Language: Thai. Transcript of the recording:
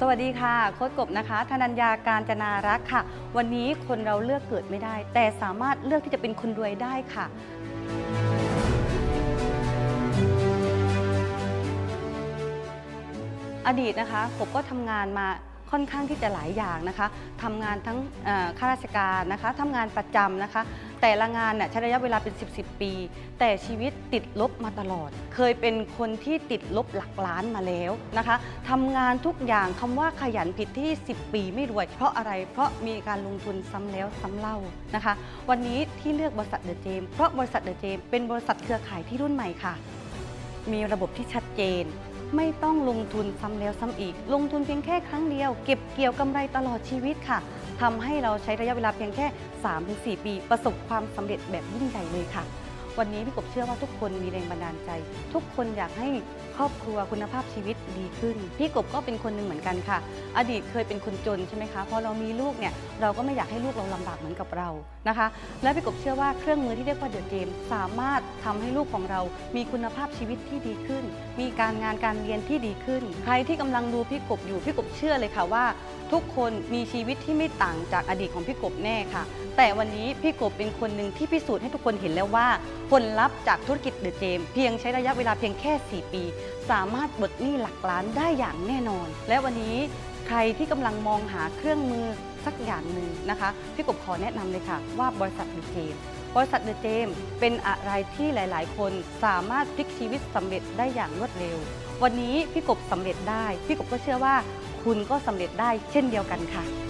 สวัสดีค่ะ โค้ชกบนะคะ ธนัญญาการจนารักษ์ค่ะ วันนี้คนเราเลือกเกิดไม่ได้ แต่สามารถเลือกที่จะเป็นคนรวยได้ค่ะอดีตนะคะผมก็ทำงานมา ค่อนข้างที่จะหลายอย่างนะคะทำงานทั้งข้าราชการนะคะทำงานประจำนะคะ แต่ละงานเนี่ยใช้ระยะเวลาเป็น 10บสปี แต่ชีวิตติดลบมาตลอด เคยเป็นคนที่ติดลบหลักล้านมาแล้วนะคะทำงานทุกอย่างคำว่าขยันผิดที่ 10 ปีไม่รวย เพราะอะไรเพราะมีการลงทุนซ้ำแล้วซ้ำเล่านะคะ วันนี้ที่เลือกบริษัทเดอะเจมเพราะบริษัทเดอะเจมเป็นบริษัทเครือข่ายที่รุ่นใหม่ค่ะ มีระบบที่ชัดเจน ไม่ต้องลงทุนซ้ำแล้วซ้ำอีก ลงทุนเพียงแค่ครั้งเดียว เก็บเกี่ยวกำไรตลอดชีวิตค่ะทำให้เราใช้ระยะเวลาเพียงแค่ 3-4 ปี ประสบความสำเร็จแบบยิ่งใหญ่เลยค่ะ วันนี้พี่กบเชื่อว่าทุกคนมีแรงบันดาลใจ ทุกคนอยากให้ครอบครัวคุณภาพชีวิตดีขึ้น พี่กบก็เป็นคนหนึ่งเหมือนกันค่ะ อดีตเคยเป็นคนจนใช่ไหมคะพอเรามีลูกเนี่ยเราก็ไม่อยากให้ลูกเราลำบากเหมือนกับเรานะคะ และพี่กบเชื่อว่าเครื่องมือที่เรียกว่าเดอะเจมสามารถทำให้ลูกของเรา มีคุณภาพชีวิตที่ดีขึ้น มีการงานการเรียนที่ดีขึ้น ใครที่กำลังดูพี่กบอยู่พี่กบเชื่อเลยค่ะว่า ทุกคนมีชีวิตที่ไม่ต่างจากอดีตของพี่กบแน่ค่ะ แต่วันนี้พี่กบเป็นคนหนึ่งที่พิสูจน์ให้ทุกคนเห็นแล้วว่า ผลลัพธ์จากธุรกิจเดอะเจมเพียงใช้ระยะเวลาเพียงแค่ 4 ปี สามารถบดหนี้หลักล้านได้อย่างแน่นอน และวันนี้ใครที่กำลังมองหาเครื่องมือสักอย่างหนึ่งนะคะพี่กบขอแนะนำเลยค่ะ ว่าบริษัทเดอะเจมบริษัทเดอะเจมเป็นอะไรที่หลาย ๆ คนสามารถพลิกชีวิตสำเร็จได้อย่างรวดเร็ว วันนี้พี่กบสำเร็จได้ พี่กบก็เชื่อว่าคุณก็สำเร็จได้เช่นเดียวกันค่ะ